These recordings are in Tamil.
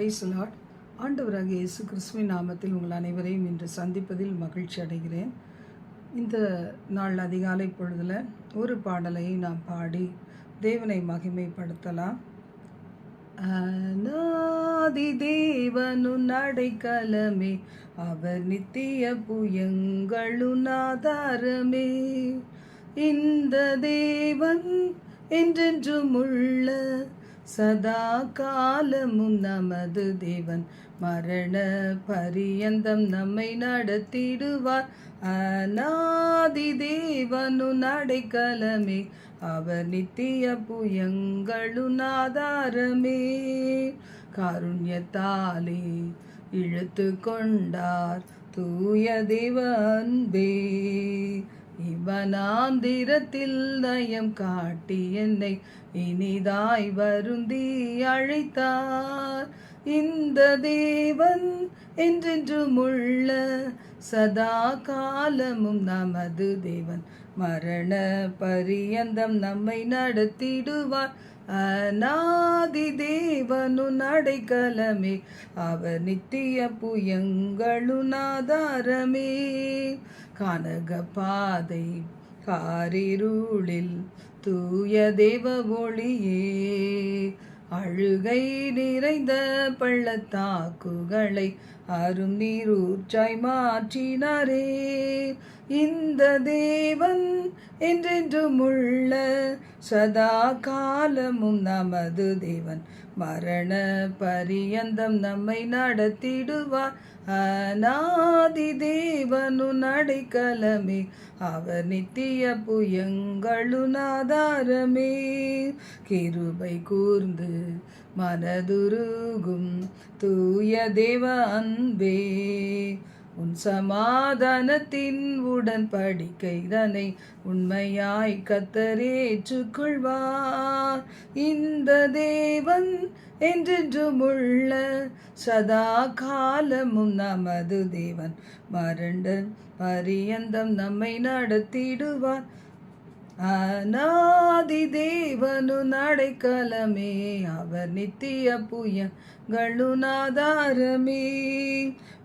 பிரைஸ் லாட் ஆண்டவராக இயேசு கிறிஸ்துவின் நாமத்தில் உங்கள் அனைவரையும் இன்று சந்திப்பதில் மகிழ்ச்சி அடைகிறேன். இந்த நாள் அதிகாலை பொழுதில் ஒரு பாடலை நாம் பாடி தேவனை மகிமைப்படுத்தலாம். அநாதி தேவனு நடைக்கலமே அவர் நித்திய புயங்களுன் ஆதாரமே இந்த தேவன் என்றென்றும் உள்ள சதா காலமும் நமது தேவன் மரண பரியந்தம் நம்மை நடத்திடுவார். அநாதி தேவனு நடைக்கலமே அவர் நித்திய புயங்களுன் ஆதாரமே. காருண்யத்தாலே இழுத்து கொண்டார் தூய தேவன்பே இவனாந்திரத்தில் நயம் காட்டி என்னை இனிதாய் வருந்தி அழைத்தார். இந்த தேவன் என்றென்றும் உள்ள சதா காலமும் நமது தேவன். மரண பரியந்தம் நம்மை நடத்திடுவார். அநாதி தேவனு நடைக்கலமே. அவர் நித்திய புயங்களுன் ஆதாரமே கனக பாதை காரிருளில் தூய தேவ ஒளியே அழுகை நிறைந்த பள்ளத்தாக்குகளை அரும் நீரூற்றாய் மாற்றினாரே. இந்த தேவன் என்றென்றும் உள்ள சதா காலமும் நமது தேவன். மரண பரியந்தம் நம்மை நடத்திடுவார். அநாதி தேவனு நடைக்கலமே. அவர் நித்திய புயங்களுன் ஆதாரமே கிருபை கூர்ந்து மனதுருகும் தூய தேவ அன்பே உன் சமாதானத்தின் உடன்படிக்கை தனை உண்மையாய் கத்தரேற்றுக்கொள்வார் இந்த தேவன் என்றென்றும் உள்ள சதா காலமும் நமது தேவன். மரண்ட பரியந்தம் நம்மை நடத்திடுவார். அநாதி தேவனு நடைக்கலமே அவர் நித்திய புயங்களுனாதாரமே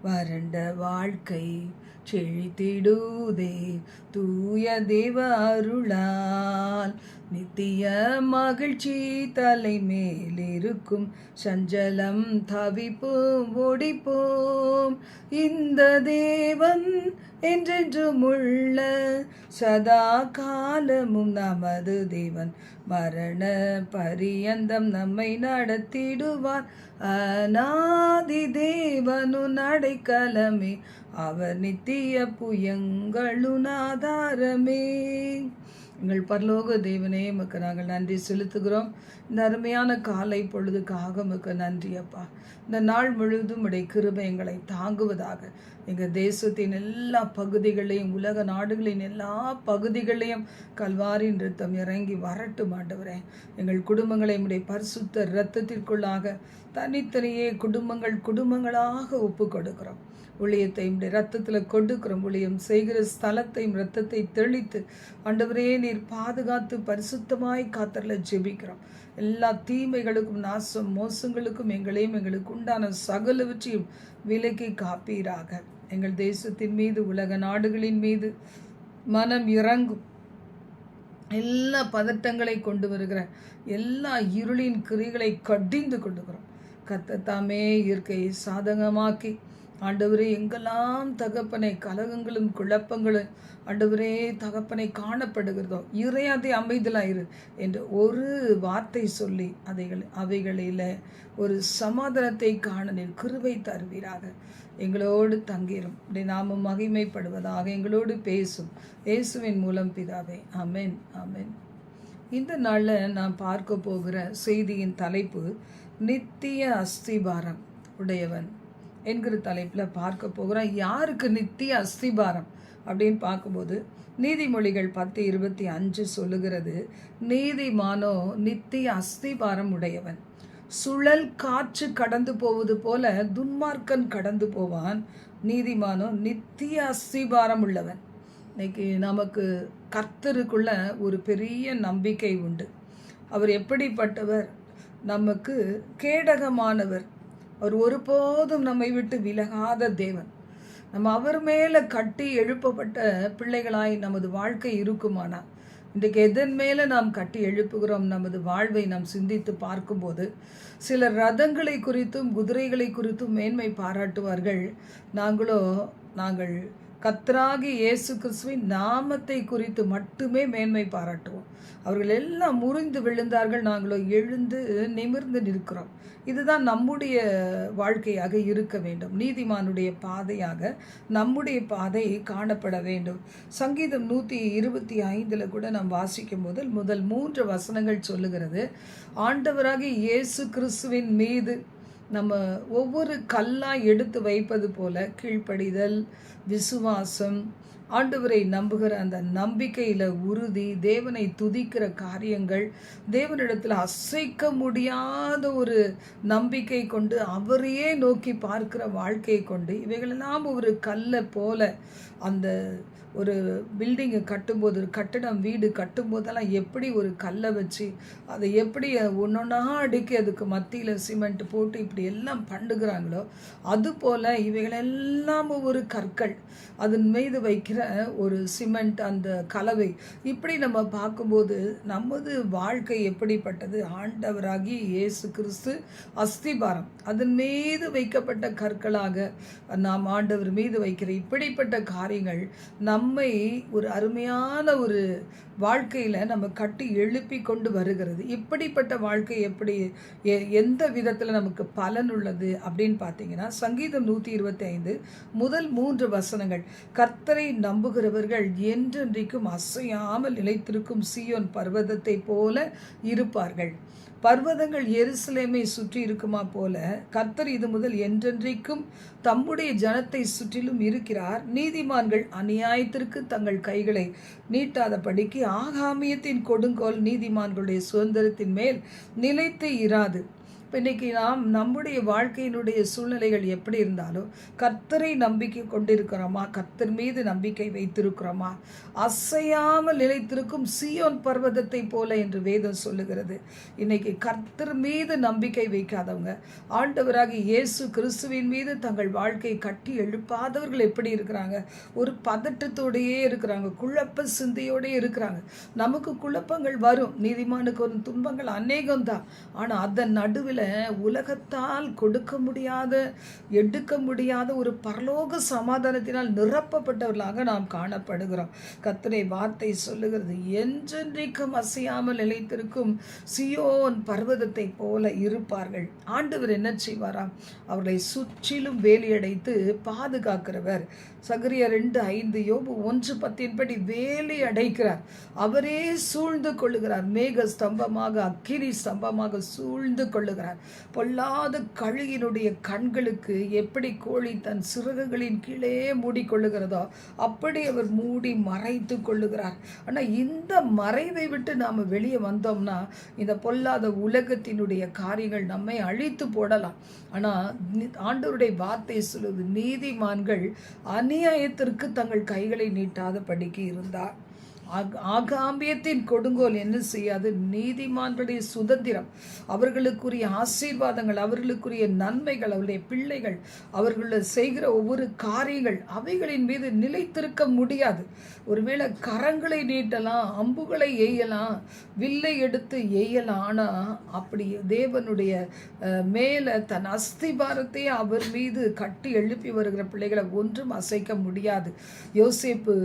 வறண்ட வாழ்க்கை செழித்திடுதே. தூய தேவ அருளால் நித்திய மகிழ்ச்சி தலை மேலிருக்கும் சஞ்சலம் தவிப்போம் ஒடிப்போம். இந்த தேவன் என்றென்றும் உள்ள சதா காலமும் நமது தேவன். மரண பரியந்தம் நம்மை நடத்திடுவார். அநாதி தேவனு நடைக்கலமே. அவர் நித்திய புயங்களுனாதாரமே எங்கள் பரலோக தேவனே மக்கு நாங்கள் நன்றி செலுத்துகிறோம். இந்த அருமையான காலை பொழுதுக்காக மக்கு நன்றி அப்பா. இந்த நாள் முழுவதும் உடைய கிருபை எங்களை தாங்குவதாக. எங்கள் தேசத்தின் எல்லா பகுதிகளையும் உலக நாடுகளின் எல்லா பகுதிகளையும் கல்வாரி நிறுத்தம் இறங்கி வரட்டு ஆண்டவரே. எங்கள் குடும்பங்களை உடைய பரிசுத்த இரத்தத்திற்குள்ளாக தனித்தனியே குடும்பங்கள் குடும்பங்களாக ஒப்பு கொடுக்கிறோம் ஊழியத்தையும் ரத்தத்தில் கொடுக்கிறோம். ஊழியம் செய்கிற ஸ்தலத்தையும் ரத்தத்தை தெளித்து ஆண்டவரே நீர் பாதுகாத்து பரிசுத்தமாய் காத்தரில் ஜெபிக்கிறோம். எல்லா தீமைகளுக்கும் நாசம் மோசங்களுக்கும் எங்களையும் எங்களுக்கு உண்டான சகலவற்றையும் விலக்கி காப்பீராக. எங்கள் தேசத்தின் மீது உலக நாடுகளின் மீது மனம் இறங்கும். எல்லா பதட்டங்களை கொண்டு வருகிற எல்லா இருளின் கிரிகளை கடிந்து கொண்டுகிறோம் கத்தத்தாமே இயற்கையை சாதகமாக்கி ஆண்டவரே எங்கெல்லாம் தகப்பனை கலகங்களும் குழப்பங்களும் ஆண்டவரே தகப்பனை காணப்படுகிறதோ இறையாதை அமைதலாயிரு என்று ஒரு வார்த்தை சொல்லி அதைகள் அவைகளில் ஒரு சமாதானத்தை காண கிருவை தருவீராக. எங்களோடு தங்கிரும். அப்படி நாம மகிமைப்படுவதாக எங்களோடு பேசும் இயேசுவின் மூலம் பிதாவே. அமேன் அமேன் இந்த நாளில் நான் பார்க்க போகிற செய்தியின் தலைப்பு நித்திய அஸ்திபாரம் உடையவன். என்கிற தலைப்பில் பார்க்க போகிறோம். யாருக்கு நித்திய அஸ்திபாரம் அப்படின்னு பார்க்கும்போது நீதிமொழிகள் பத்து இருபத்தி அஞ்சு சொல்லுகிறது நீதிமானோ நித்திய அஸ்திபாரம் உடையவன். சுழல் காற்று கடந்து போவது போல துன்மார்க்கன் கடந்து போவான். நீதிமானோ நித்திய அஸ்திபாரம் உள்ளவன். இன்னைக்கு நமக்கு கர்த்தருக்குள்ள ஒரு பெரிய நம்பிக்கை உண்டு. அவர் எப்படிப்பட்டவர்? நமக்கு கேடகமானவர். அவர் ஒருபோதும் நம்மை விட்டு விலகாத தேவன். நம்ம அவர் மேலே கட்டி எழுப்பப்பட்ட பிள்ளைகளாய் நமது வாழ்க்கை இருக்குமானா? இன்றைக்கு எதன் மேலே நாம் கட்டி எழுப்புகிறோம்? நமது வாழ்வை நாம் சிந்தித்து பார்க்கும்போது சில ரதங்களை குறித்தும் குதிரைகளை குறித்தும் மேன்மை பாராட்டுவார்கள். நாங்களோ நாங்கள் கத்ராகி இயேசு கிறிஸ்துவின் நாமத்தை குறித்து மட்டுமே மேன்மை பாராட்டுவோம். அவர்கள் எல்லாம் முறிந்து விழுந்தார்கள். நாங்களோ எழுந்து நிமிர்ந்து நிற்கிறோம். இதுதான் நம்முடைய வாழ்க்கையாக இருக்க வேண்டும். நீதிமானுடைய பாதையாக நம்முடைய பாதை காணப்பட வேண்டும். சங்கீதம் நூற்றி இருபத்தி ஐந்தில் கூட நாம் வாசிக்கும் போது முதல் மூன்று வசனங்கள் சொல்லுகிறது. ஆண்டவராகி இயேசு கிறிஸ்துவின் மீது நம்ம ஒவ்வொரு கல்லாக எடுத்து வைப்பது போல கீழ்ப்படிதல் விசுவாசம் ஆண்டவரை நம்புகிற அந்த நம்பிக்கையில் உறுதி தேவனை துதிக்கிற காரியங்கள் தேவனிடத்தில் அசைக்க முடியாத ஒரு நம்பிக்கை கொண்டு அவரையே நோக்கி பார்க்கிற வாழ்க்கையை கொண்டு இவைகளெல்லாம் ஒரு கல்லை போல அந்த ஒரு பில்டிங்கை கட்டும்போது ஒரு கட்டடம் வீடு கட்டும்போதெல்லாம் எப்படி ஒரு கல்லை வச்சு அதை எப்படி ஒன்றொன்னா அடுக்கி அதுக்கு மத்தியில் சிமெண்ட் போட்டு இப்படி எல்லாம் பண்ணுகிறாங்களோ அதுபோல் இவைகளெல்லாம் ஒரு கற்கள். அதன் மீது வைக்கிற ஒரு சிமெண்ட் அந்த கலவை இப்படி நம்ம பார்க்கும்போது நமது வாழ்க்கை எப்படிப்பட்டது? ஆண்டவராகி இயேசு கிறிஸ்து அஸ்திபாரம். அதன் மீது வைக்கப்பட்ட கற்களாக நாம் ஆண்டவர் மீது வைக்கிற இப்படிப்பட்ட காரியங்கள் நம்மை ஒரு அருமையான ஒரு வாழ்க்கையில் நம்ம கட்டி எழுப்பி கொண்டு வருகிறது. இப்படிப்பட்ட வாழ்க்கை எப்படி எந்த விதத்தில் நமக்கு பலன் உள்ளது அப்படின்னு பார்த்தீங்கன்னா சங்கீதம் நூற்றி இருபத்தி ஐந்து முதல் மூன்று வசனங்கள். கர்த்தரை நம்புகிறவர்கள் என்றென்றைக்கும் அசையாமல் நிலைத்திருக்கும் சியோன் பர்வதத்தை போல இருப்பார்கள். பர்வதங்கள் எருசலேமை சுற்றி இருக்குமா போல கர்த்தர் இது முதல் என்றென்றைக்கும் தம்முடைய ஜனத்தை சுற்றிலும் இருக்கிறார். நீதிமான்கள் அநியாயத்திற்கு தங்கள் கைகளை நீட்டாதபடிக்கு ஆகாமியத்தின் கொடுங்கோல் நீதிமான்களுடைய சுதந்திரத்தின் மேல் நிலைத்து இராது. இப்போ இன்றைக்கி நாம் நம்முடைய வாழ்க்கையினுடைய சூழ்நிலைகள் எப்படி இருந்தாலும் கர்த்தரை நம்பிக்கை கொண்டிருக்கிறோமா? கர்த்தர் மீது நம்பிக்கை வைத்திருக்கிறோமா? அசையாமல் நிலைத்திருக்கும் சியோன் பர்வதத்தை போல என்று வேதம் சொல்லுகிறது. இன்னைக்கு கர்த்தர் மீது நம்பிக்கை வைக்காதவங்க ஆண்டவராக இயேசு கிறிஸ்துவின் மீது தங்கள் வாழ்க்கையை கட்டி எழுப்பாதவர்கள் எப்படி இருக்கிறாங்க? ஒரு பதட்டத்தோடையே இருக்கிறாங்க குழப்ப சிந்தையோடையே இருக்கிறாங்க. நமக்கு குழப்பங்கள் வரும் நீதிமானுக்கு வரும் துன்பங்கள் அநேகம் தான் ஆனால் அதன் நடுவில் உலகத்தால் கொடுக்க முடியாத எடுக்க முடியாத ஒரு பரலோக சமாதானத்தினால் நிரப்பப்பட்டவர்களாக நாம் காணப்படுகிறோம். கத்தனை வார்த்தை சொல்லுகிறது என்றென்றைக்கும் அசையாமல் நிலைத்திருக்கும் சியோன் பர்வதத்தை போல இருப்பார்கள். ஆண்டவர் என்ன செய்வாராம்? அவர்களை சுற்றிலும் வேலியடைத்து பாதுகாக்கிறவர். சகரிய ரெண்டு ஐந்து யோபு ஒன்று பத்தின்படி வேலி அடைக்கிறார். அவரே சூழ்ந்து கொள்ளுகிறார். மேக ஸ்தம்பமாக அக்கினி ஸ்தம்பமாக சூழ்ந்து கொள்ளுகிறார். பொல்லாத கழுகினுடைய கண்களுக்கு எப்படி கோழி தன் சிறகுகளின் கீழே மூடிக்கொள்ளுகிறதோ அப்படி அவர் மூடி மறைத்து கொள்ளுகிறார். ஆனால் இந்த மறைவை விட்டு நாம் வெளியே வந்தோம்னா இந்த பொல்லாத உலகத்தினுடைய காரியங்கள் நம்மை அழித்து போடலாம். ஆனால் ஆண்டவருடைய வார்த்தை சொல்லுவது நீதிமான்கள் அநியாயத்திற்கு தங்கள் கைகளை நீட்டாத படிக்கு இருந்தார். ஆகாம்பியத்தின் கொடுங்கோல் என்ன செய்யாது? நீதிமான்களுடைய சுதந்திரம் அவர்களுக்குரிய ஆசீர்வாதங்கள் அவர்களுக்குரிய நன்மைகள் அவருடைய பிள்ளைகள் அவர்கள் செய்கிற ஒவ்வொரு காரியங்கள் அவைகளின் மீது நிலைத்திருக்க முடியாது. ஒருவேளை கரங்களை நீட்டலாம் அம்புகளை எய்யலாம் வில்லை எடுத்து எய்யலாம் ஆனால் அப்படி தேவனுடைய மேலே தன் அஸ்திபாரத்தை அவர் மீது கட்டி எழுப்பி வருகிற பிள்ளைகளை ஒன்றும் அசைக்க முடியாது. யோசிப்பு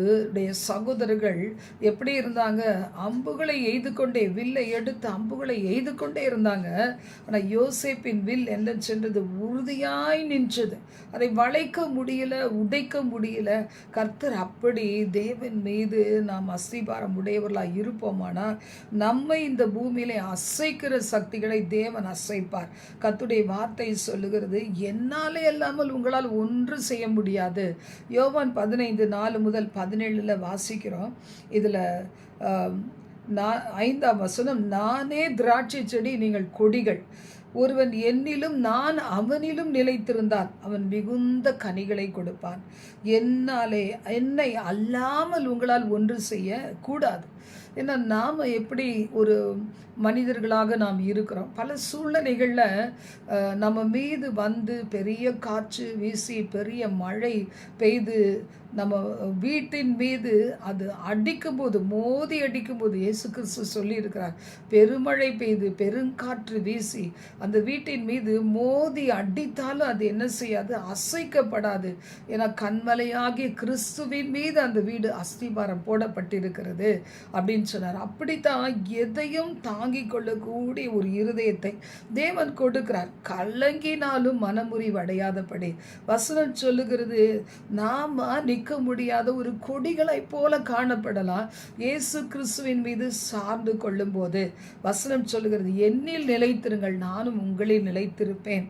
சகோதரர்கள் எப்படி இருந்தாங்க? அம்புகளை எய்து கொண்டே வில்லை எடுத்து அம்புகளை எய்து கொண்டே இருந்தாங்க. ஆனால் யோசேப்பின் வில் என்ன சென்றது? உறுதியாய் நின்றது. அதை வளைக்க முடியல உடைக்க முடியல. கர்த்தர் அப்படி தேவன் மீது நாம் அஸ்திபாரம் உடையவர்களாக இருப்போமானால் நம்மை இந்த பூமியிலே அசைக்கிற சக்திகளை தேவன் அசைப்பார். கத்துடைய வார்த்தை சொல்லுகிறது என்னாலே இல்லாமல் உங்களால் ஒன்று செய்ய முடியாது. யோவான் பதினைந்து நாலு முதல் பதினேழில் வாசிக்கிறோம். இதில் நான் ஐந்தாம் வசனம் நானே திராட்சை செடி நீங்கள் கொடிகள். ஒருவன் என்னிலும் நான் அவனிலும் நிலைத்திருந்தான் அவன் மிகுந்த கனிகளை கொடுப்பான். என்னாலே என்னை அல்லாமல் உங்களால் ஒன்று செய்ய கூடாது. ஏன்னா நாம் எப்படி ஒரு மனிதர்களாக நாம் இருக்கிறோம் பல சூழ்நிலைகளில் நம்ம மீது வந்து பெரிய காற்று வீசி பெரிய மழை பெய்து நம்ம வீட்டின் மீது அது அடிக்கும்போது மோதி அடிக்கும்போது இயேசு கிறிஸ்து சொல்லியிருக்கிறார் பெருமழை பெய்து பெருங்காற்று வீசி அந்த வீட்டின் மீது மோதி அடித்தாலும் அது என்ன செய்யாது? அசைக்கப்படாது. ஏன்னா கண்மலையாகிய கிறிஸ்துவின் மீது அந்த வீடு அஸ்திபாரம் போடப்பட்டிருக்கிறது அப்படின்னு சொன்னார். அப்படித்தான் எதையும் தாங்கிக் கொள்ளக்கூடிய ஒரு இருதயத்தை தேவன் கொடுக்கிறார். கலங்கினாலும் மனமுறிவு அடையாதபடி. வசனம் சொல்லுகிறது நாம நிற்க முடியாத ஒரு கொடிகளைப் போல காணப்படலாம். இயேசு கிறிஸ்துவின் மீது சார்ந்து கொள்ளும்போது. வசனம் சொல்லுகிறது என்னில் நிலைத்திருங்கள் நானும் உங்களில் நிலைத்திருப்பேன்.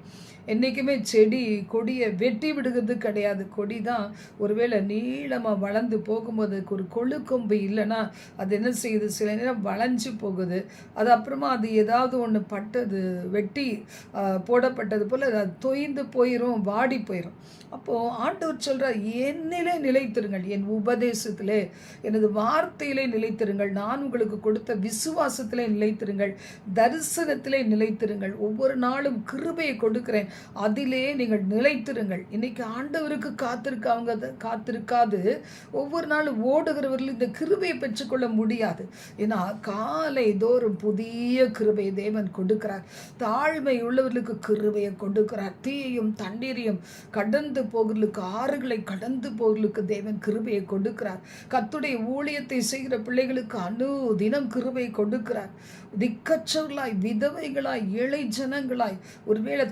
என்றைக்குமே செடி கொடியை வெட்டி விடுகிறது கிடையாது. கொடி தான் ஒருவேளை நீளமாக வளர்ந்து போகும்போது அதுக்கு ஒரு கொழுக்கொம்பு இல்லைன்னா அது என்ன செய்யுது? சில நேரம் வளைஞ்சு போகுது. அது அப்புறமா அது ஏதாவது ஒன்று பட்டது வெட்டி போடப்பட்டது போல் அது தொய்ந்து போயிடும் வாடி போயிடும் அப்போது ஆண்டவர் சொல்கிறார் என்னிலே நிலைத்திருங்கள் என் உபதேசத்திலே எனது வார்த்தையிலே நிலைத்திருங்கள் நான் உங்களுக்கு கொடுத்த விசுவாசத்திலே நிலைத்திருங்கள் தரிசனத்திலே நிலைத்திருங்கள். ஒவ்வொரு நாளும் கிருபையை கொடுக்கிறேன். அதிலே நீங்கள் நிலைத்திருங்கள். இன்னைக்கு ஆண்டவருக்கு காத்திருக்காங்க காத்திருக்காது. ஒவ்வொரு நாளும் ஓடுகிறவர்கள் இந்த கிருபையை பெற்றுக்கொள்ள முடியாது. ஏன்னா காலை தோறும் புதிய கிருபையை தேவன் கொடுக்கிறார். தாழ்மை உள்ளவர்களுக்கு கிருபையை கொடுக்கிறார். தீயையும் தண்ணீரையும் கடந்து போகிறதுக்கு ஆறுகளை கடந்து போகிறதுக்கு தேவன் கிருபையை கொடுக்கிறார். கத்துடைய ஊழியத்தை செய்கிற பிள்ளைகளுக்கு அணு தினம் கிருபை கொடுக்கிறார். திக்கச்சவர்களாய் விதவைகளாய் ஏழை ஜனங்களாய் ஒருவேளை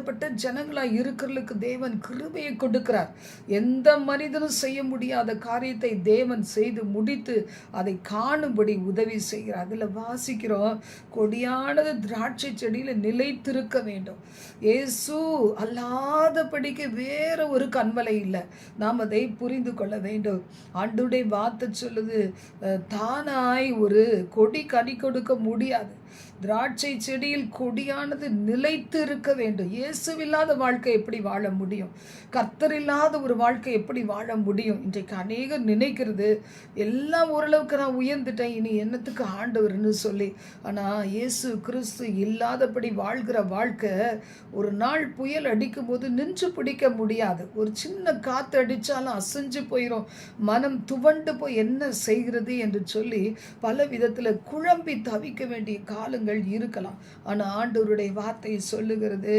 தாழ்த்தப்பட்ட ஜனங்களாக இருக்கிறதுக்கு தேவன் கிருபையை கொடுக்கிறார். எந்த மனிதனும் செய்ய முடியாத காரியத்தை தேவன் செய்து முடித்து அதை காணும்படி உதவி செய்கிறார். அதில் வாசிக்கிறோம் கொடியானது திராட்சை செடியில் நிலைத்திருக்க வேண்டும். ஏசு அல்லாதபடிக்கு வேற ஒரு கண்மலை இல்லை. நாம் அதை புரிந்து கொள்ள வேண்டும். ஆண்டுடைய வார்த்தை சொல்லுது தானாய் ஒரு கொடி கனி கொடுக்க முடியாது. திராட்சை செடியில் கொடியானது நிலைத்து இருக்க வேண்டும். இயேசு இல்லாத வாழ்க்கை எப்படி வாழ முடியும்? கர்த்தர் இல்லாத ஒரு வாழ்க்கை எப்படி வாழ முடியும்? இன்றைக்கு அநேகர் நினைக்கிறது எல்லாம் ஓரளவுக்கு நான் உயர்ந்துட்டேன் இனி என்னத்துக்கு ஆண்டவர்னு சொல்லி. ஆனால் இயேசு கிறிஸ்து இல்லாதபடி வாழ்கிற வாழ்க்கை ஒரு நாள் புயல் அடிக்கும்போது நின்று பிடிக்க முடியாது. ஒரு சின்ன காற்று அடித்தாலும் அசைஞ்சு போயிடும் மனம் துவண்டு போய் என்ன செய்கிறது என்று சொல்லி பல விதத்தில் குழம்பி தவிக்க வேண்டிய காலங்கள் இருக்கலாம். ஆனால் ஆண்டவருடைய வார்த்தை சொல்லுகிறது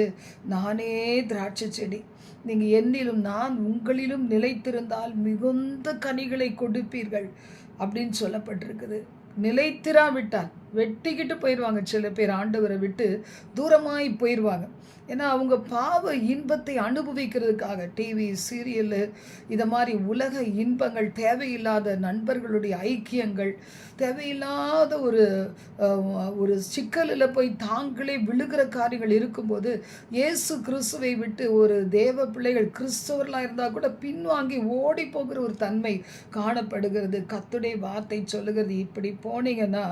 நானே திராட்சை செடி. நீங்கள் என்னிலும் நான் உங்களிலும் நிலைத்திருந்தால் மிகுந்த கனிகளை கொடுப்பீர்கள் அப்படின்னு சொல்லப்பட்டிருக்குது. நிலைத்திராவிட்டால். வெட்டிக்கிட்டு போயிடுவாங்க சில பேர் ஆண்டவரை விட்டு தூரமாய் போயிடுவாங்க ஏன்னா அவங்க பாவ இன்பத்தை அனுபவிக்கிறதுக்காக டிவி சீரியலு இதை மாதிரி உலக இன்பங்கள் தேவையில்லாத நண்பர்களுடைய ஐக்கியங்கள் தேவையில்லாத ஒரு ஒரு சிக்கலில் போய் தாங்களே விழுகிற காரியங்கள் இருக்கும்போது இயேசு கிறிஸ்துவை விட்டு ஒரு தேவ பிள்ளைகள் கிறிஸ்தவர்களாக இருந்தால் கூட பின்வாங்கி ஓடி போகிற ஒரு தன்மை காணப்படுகிறது. கத்துடைய வார்த்தை சொல்லுகிறது இப்படி போனீங்கன்னா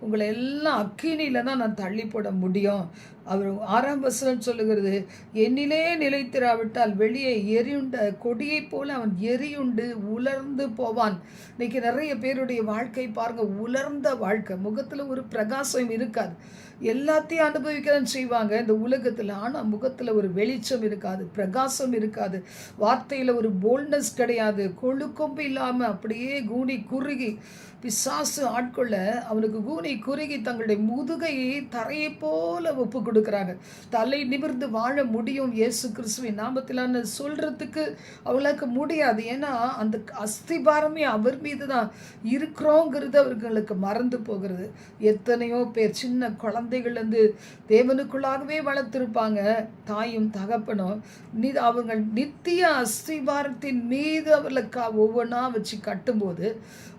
உங்களை எல்லாம் அக்கினியில் தான் நான் தள்ளி போட முடியும். அவர் ஆறாம் வசனம் சொல்லுகிறது என்னிலே நிலைத்திராவிட்டால் வெளியே எரியுண்ட கொடியைப் போல அவன் எரியுண்டு உலர்ந்து போவான். இன்னைக்கு நிறைய பேருடைய வாழ்க்கை பாருங்க உலர்ந்த வாழ்க்கை. முகத்தில் ஒரு பிரகாசம் இருக்காது. எல்லாத்தையும் அனுபவிக்கிறன்னு செய்வாங்க இந்த உலகத்தில். ஆனால் முகத்தில் ஒரு வெளிச்சம் இருக்காது பிரகாசம் இருக்காது. வார்த்தையில் ஒரு போல்ட்னஸ் கிடையாது. கொழுக்கொம்பு இல்லாமல் அப்படியே கூனி குறுகி பிசாசு ஆட்கொள்ள அவனுக்கு கூனி குறுகி தங்களுடைய முதுகையை தரையை போல ஒப்பு கொடுக்குறாங்க. தலை நிமிர்ந்து வாழ முடியும் இயேசு கிறிஸ்துவின் நாமத்திலான சொல்கிறதுக்கு அவங்களுக்கு முடியாது. ஏன்னா அந்த அஸ்திபாரமே அவர் மீது தான் இருக்கிறோங்கிறது அவர்களுக்கு மறந்து போகிறது. எத்தனையோ பேர் சின்ன குழந்தைகள்லேருந்து தேவனுக்குள்ளாகவே வளர்த்துருப்பாங்க. தாயும் தகப்பனும் நி அவங்க நித்திய அஸ்திபாரத்தின் மீது அவர்களை ஒவ்வொன்றா வச்சு கட்டும்போது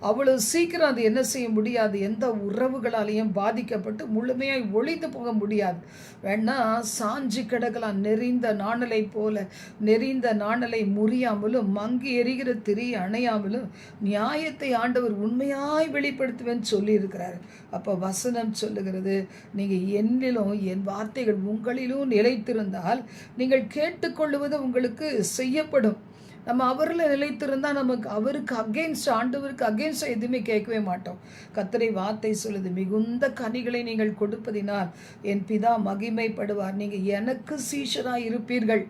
அவ்வளவு சீக்கிரம் அது என்ன செய்ய முடியாது. எந்த உறவுகளாலையும் பாதிக்கப்பட்டு முழுமையாய் ஒழிந்து போக முடியாது. வேணா சாஞ்சி கிடக்கலாம் நெறிந்த நாணலை போல நெறிந்த நாணலை முறியாமலும் மங்கி எரிகிற திரி அணையாமலும் நியாயத்தை ஆண்டவர் உண்மையாய் வெளிப்படுத்துவேன்னு சொல்லியிருக்கிறார். அப்போ வசனம் சொல்லுகிறது நீங்கள் என்னிலும் என் வார்த்தைகள் உங்களிலும் நிலைத்திருந்தால் நீங்கள் கேட்டுக்கொள்வது உங்களுக்கு செய்யப்படும். நம்ம அவரில் நிலைத்திருந்தால் நமக்கு அவருக்கு அகெயின்ஸ்ட் ஆண்டவருக்கு அகெயின்ஸ்ட் எதுவுமே கேட்கவே மாட்டோம். கத்தரை வார்த்தை சொல்லுது மிகுந்த கனிகளை நீங்கள் கொடுப்பதினால் என் பிதா மகிமைப்படுவார். நீங்கள் எனக்கு சீஷராக இருப்பீர்கள்.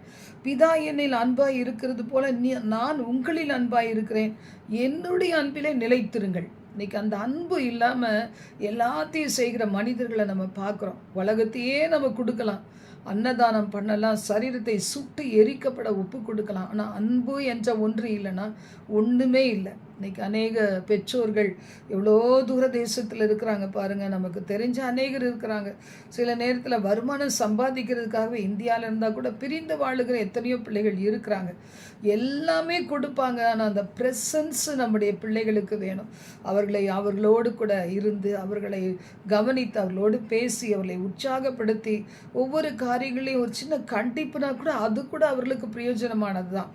பிதா என்னில் அன்பாக இருக்கிறது போல நீ நான் உங்களில் அன்பாக இருக்கிறேன். என்னுடைய அன்பிலே நிலைத்திருங்கள். இன்னைக்கு அந்த அன்பு இல்லாமல் எல்லாத்தையும் செய்கிற மனிதர்களை நம்ம பார்க்குறோம். உலகத்தையே நம்ம கொடுக்கலாம். அன்னதானம் பண்ணலாம் சரீரத்தை சுட்டு எரிக்கப்பட ஒப்பு கொடுக்கலாம். ஆனால் அன்பு என்ற ஒன்று இல்லைன்னா ஒன்றுமே இல்லை. இன்னைக்கு அநேக பெற்றோர்கள் எவ்வளோ தூர தேசத்தில் இருக்கிறாங்க பாருங்கள் நமக்கு தெரிஞ்ச அநேகர் இருக்கிறாங்க. சில நேரத்தில் வருமானம் சம்பாதிக்கிறதுக்காகவே இந்தியாவில் இருந்தால் கூட பிரிந்து வாழுகிற எத்தனையோ பிள்ளைகள் இருக்கிறாங்க. எல்லாமே கொடுப்பாங்க. ஆனால் அந்த ப்ரெசன்ஸ் நம்முடைய பிள்ளைகளுக்கு வேணும். அவர்களை அவர்களோடு கூட இருந்து அவர்களை கவனித்து அவர்களோடு பேசி அவர்களை உற்சாகப்படுத்தி ஒவ்வொரு காரியங்களையும் ஒரு சின்ன கண்டிப்புனா கூட அது கூட அவர்களுக்கு பிரயோஜனமானது தான்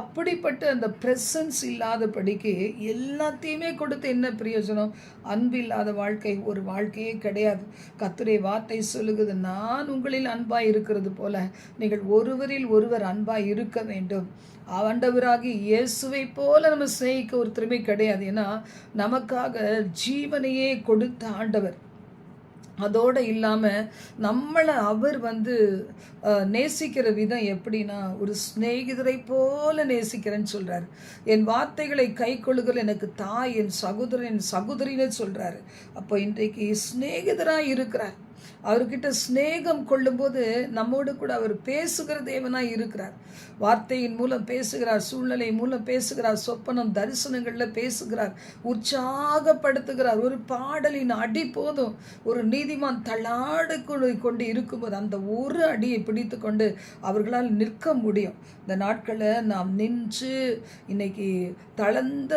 அப்படிப்பட்ட அந்த ப்ரெசன்ஸ் இல்லாதபடிக்கு எல்லாத்தையுமே கொடுத்து என்ன பிரயோஜனம்? அன்பு இல்லாத வாழ்க்கை ஒரு வாழ்க்கையே கிடையாது. கத்துரை வார்த்தை சொல்லுகிறது நான் உங்களில் அன்பாய் இருக்கிறது போல நீங்கள் ஒருவரில் ஒருவர் அன்பாய் இருக்க வேண்டும். ஆண்டவராகி இயேசுவை போல நம்ம சிநேகிக்க ஒருத்தருமே கிடையாது. ஏன்னா நமக்காக ஜீவனையே கொடுத்த ஆண்டவர். அதோடு இல்லாமல் நம்மளை அவர் வந்து நேசிக்கிற விதம் எப்படின்னா ஒரு சிநேகிதரை போல நேசிக்கிறேன்னு சொல்கிறார் என் வார்த்தைகளை கை கொள்ளுகள் எனக்கு தாய் என் சகோதரன் என் சகோதரின்னு சொல்கிறாரு அப்போ இன்றைக்கு சிநேகிதராக இருக்கிறார். அவர்கிட்ட ஸ்நேகம் கொள்ளும்போது நம்மோடு கூட அவர் பேசுகிற தேவனாக இருக்கிறார். வார்த்தையின் மூலம் பேசுகிறார் சூழ்நிலை மூலம் பேசுகிறார் சொப்பனம் தரிசனங்களில் பேசுகிறார் உற்சாகப்படுத்துகிறார். ஒரு பாடலின் அடி போதும் ஒரு நீதிமான் தள்ளாடு கொண்டு இருக்கும்போது அந்த ஒரு அடியை பிடித்து கொண்டு அவர்களால் நிற்க முடியும். இந்த நாட்களில் நாம் நின்று இன்னைக்கு தளர்ந்த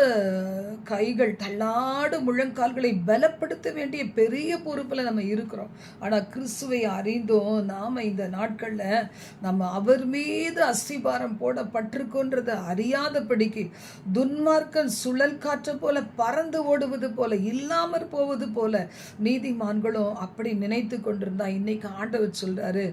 கைகள் தள்ளாடு முழங்கால்களை பலப்படுத்த வேண்டிய பெரிய பொறுப்பில் நம்ம இருக்கிறோம். ஆனால் கிறிஸ்துவை அறிந்தோம். நாம் இந்த நாட்களில் நம்ம அவர் மீது அஸ்திபாரம் போடப்பட்டிருக்கோன்றதை அறியாதபடிக்கு துன்மார்க்கன் சுழல் காற்று போல பறந்து ஓடுவது போல இல்லாமற் போவது போல நீதிமான்களும் அப்படி நினைத்து கொண்டிருந்தா இன்னைக்கு ஆண்டவர் சொல்றாரு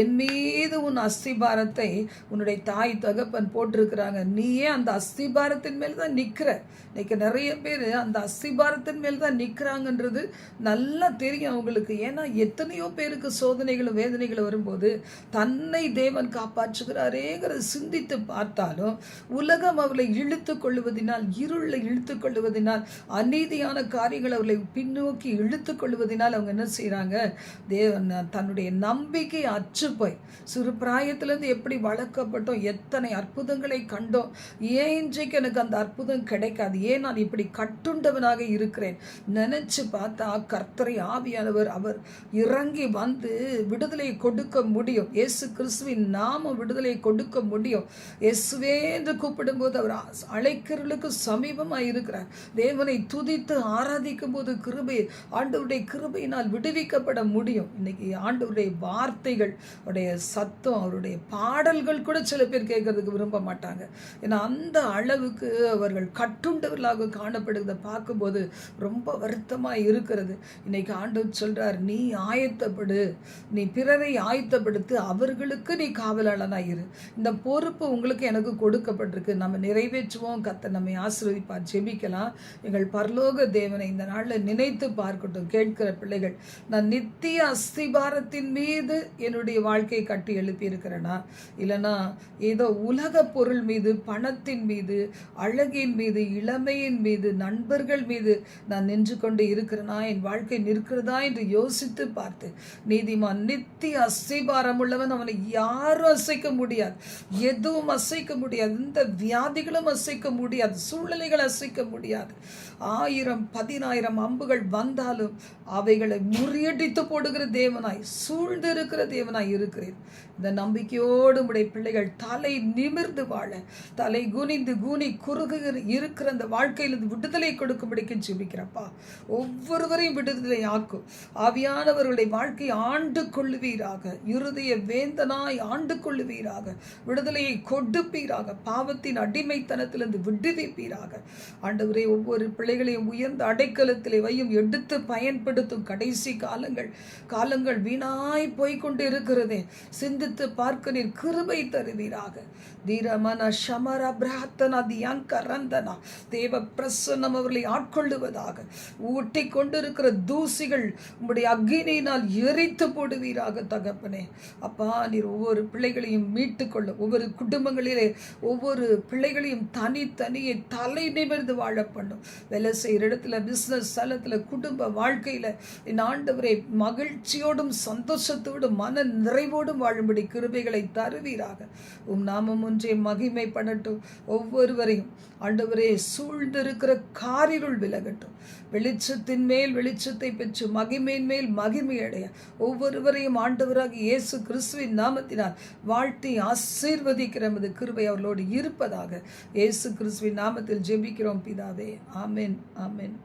என் மீது உன் அஸ்திபாரத்தை உன்னுடைய தாய் தகப்பன் போட்டிருக்கிறாங்க. நீயே அந்த அஸ்திபாரத்தின் மேல் தான் நிற்கிற இன்னைக்கு நிறைய பேர் அந்த அஸ்திபாரத்தின் மேல் தான் நிற்கிறாங்கன்றது நல்லா தெரியும் அவங்களுக்கு. ஏன்னா எத்தனையோ பேருக்கு சோதனைகளும் வேதனைகளும் வரும்போது தன்னை தேவன் காப்பாற்றுகிறாரேங்கிறத சிந்தித்து பார்த்தாலும் உலகம் அவளை இழுத்து கொள்ளுவதினால் இருளை இழுத்து கொள்ளுவதினால் அநீதியான காரியங்களை அவளை பின்னோக்கி இழுத்து கொள்வதனால் அவங்க என்ன செய்கிறாங்க தேவன் தன்னுடைய நம்பிக்கை அச்சு போய் சிறு பிராயத்திலேருந்து எப்படி வளர்க்கப்பட்டோம் எத்தனை அற்புதங்களை கண்டோம் ஏன் இன்றைக்கு எனக்கு அந்த அற்புதம் கிடைக்காது? ஏன் நான் இப்படி கட்டுண்டவனாக இருக்கிறேன்? நினைச்சு பார்த்தா கர்த்தரை ஆவியானவர் அவர் இறங்கி வந்து விடுதலை கொடுக்க முடியும். இயேசு கிறிஸ்துவின் நாம விடுதலை கொடுக்க முடியும். இயேசுவே என்று கூப்பிடும்போது அவர் அழைக்கிறவர்களுக்கு சமீபமாக இருக்கிறார். தேவனை துதித்து ஆராதிக்கும் போது கிருபை ஆண்டவருடைய கிருபையினால் விடுவிக்கப்பட முடியும். இன்னைக்கு ஆண்டவருடைய வார்த்தைகள் அவருடைய சத்தம் அவருடைய பாடல்கள் கூட சில பேர் கேட்கறதுக்கு விரும்ப மாட்டாங்க. ஏன்னா அந்த அளவுக்கு அவர்கள் கட்டுண்டு கட்டுண்டவர்களாக காணப்படுகிறத பார்க்கும்போது ரொம்ப வருத்தமாக இருக்கிறது. இன்னைக்கு ஆண்டவர் சொல்கிறார் நீ ஆயத்தப்படு. நீ பிறரை ஆயத்தப்படுத்து அவர்களுக்கு நீ காவலாளனாக இரு. இந்த பொறுப்பு உங்களுக்கு எனக்கு கொடுக்கப்பட்டிருக்கு. நம்ம நிறைவேற்றுவோம். கத்த நம்மை ஆசீர்வதிப்பார். ஜெபிக்கலாம். எங்கள் பரலோக தேவனை இந்த நாளில் நினைத்து பார்க்கட்டும். கேட்கிற பிள்ளைகள் நான் நித்திய அஸ்திபாரத்தின் மீது என்னுடைய வாழ்க்கையை கட்டி எழுப்பி இருக்கிறேனா இல்லைனா ஏதோ உலக பொருள் மீது பணத்தின் மீது அழகின் மீது இளம் இளமையின் மீது நண்பர்கள் மீது நான் நின்று கொண்டு இருக்கிறேனா? என் வாழ்க்கை நிற்கிறதா? என்று யோசித்து பார்த்து நீதிமான் நித்திய அஸ்திபாரம் உள்ளவன் அவனை யாரும் அசைக்க முடியாது. எதுவும் அசைக்க முடியாது. இந்த வியாதிகளும் அசைக்க முடியாது. சூழ்நிலைகள் அசைக்க முடியாது. ஆயிரம் பதினாயிரம் அம்புகள் வந்தாலும் அவைகளை முறியடித்து போடுகிற தேவனாய் சூழ்ந்து இருக்கிற தேவனாய் இருக்கிறேன் இந்த நம்பிக்கையோடு உடைய பிள்ளைகள் தலை நிமிர்ந்து வாழ தலை குனிந்து குனி குறுகுகிற இருக்கிற அந்த வாழ்க்கையிலிருந்து விடுதலை கொடுக்கும்படிக்கு ஜெபிக்கிறப்பா. ஒவ்வொருவரையும் விடுதலை ஆக்கும். ஆவியானவர்களுடைய வாழ்க்கையை ஆண்டு கொள்ளுவீராக இருதய வேந்தனாய் ஆண்டு கொள்ளுவீராக விடுதலையை கொடுப்பீராக பாவத்தின் அடிமைத்தனத்திலிருந்து விடுவிப்பீராக. ஆண்டு ஒவ்வொரு பிள்ளைகளையும் உயர்ந்த அடைக்கலத்திலே வையும் எடுத்து பயன்படுத்தும் கடைசி காலங்கள் காலங்கள் வீணாய் போய்கொண்டு இருக்கிறதே. சிந்தித்து பார்க்க நீர் கிருபை தருவீராக. தீரமன சமர பிரார்த்தனா தியங்க ரந்தனா தேவ பிரசன்னம் அவர்களை ஆட்கொள்ளுவதாக. ஊட்டி கொண்டிருக்கிற தூசிகள் உங்களுடைய அக்னியினால் எரித்து போடுவீராக தகப்பனே. அப்பா நீர் ஒவ்வொரு பிள்ளைகளையும் மீட்டுக்கொள்ள ஒவ்வொரு குடும்பங்களிலே ஒவ்வொரு பிள்ளைகளையும் தனித்தனியே தலை நிமிர்ந்து வாழ பண்ணும். வேலை செய்கிற இடத்துல பிஸ்னஸ் ஸ்தலத்தில் குடும்ப வாழ்க்கையில் என் ஆண்டவரை மகிழ்ச்சியோடும் சந்தோஷத்தோடும் மன நிறைவோடும் வாழும்படி கிருபைகளை தருவீராக. உம் நாமம் ஒன்றே மகிமைப்படட்டும் ஒவ்வொருவரையும் ஆண்டவரே சூழ்ந்திருக்கிற காரிருள் விலகட்டும். வெளிச்சத்தின் மேல் வெளிச்சத்தை பெற்று மகிமையின் மேல் மகிமை அடைய ஒவ்வொருவரையும் ஆண்டவராக இயேசு கிறிஸ்துவின் நாமத்தினால் வாழ்த்தி ஆசீர்வதிக்கிற நமது கிருபை அவர்களோடு இருப்பதாக இயேசு கிறிஸ்துவின் நாமத்தில் ஜெபிக்கிறோம் பிதாவே. ஆமேன் ஆமேன்.